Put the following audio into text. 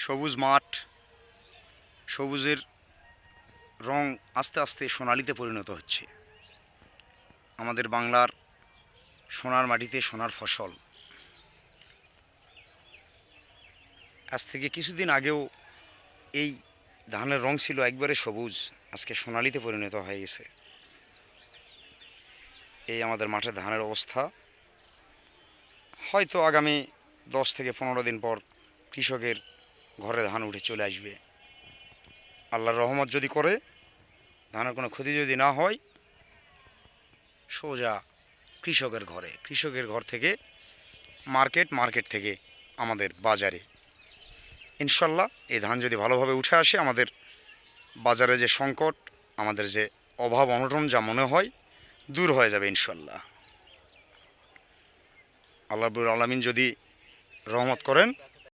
সবুজ মাঠ, সবুজের রং আস্তে আস্তে সোনালিতে পরিণত হচ্ছে। আমাদের বাংলার সোনার মাটিতে সোনার ফসল। আজ থেকে কিছুদিন আগেও এই ধানের রং ছিল একবারে সবুজ, আজকে সোনালিতে পরিণত হয়ে গেছে। এই আমাদের মাঠে ধানের অবস্থা। হয়তো আগামী দশ থেকে পনেরো দিন পর কৃষকের ঘরে ধান উঠে চলে আসবে। আল্লাহর রহমত যদি করে, ধানের কোনো ক্ষতি যদি না হয়, সোজা কৃষকের ঘরে, কৃষকের ঘর থেকে মার্কেট মার্কেট থেকে আমাদের বাজারে। ইনশাল্লাহ এই ধান যদি ভালোভাবে উঠে আসে, আমাদের বাজারে যে সংকট, আমাদের যে অভাব, অনটন যা মনে হয়, দূর হয়ে যাবে ইনশাল্লাহ। আল্লাহ আলমিন যদি রহমত করেন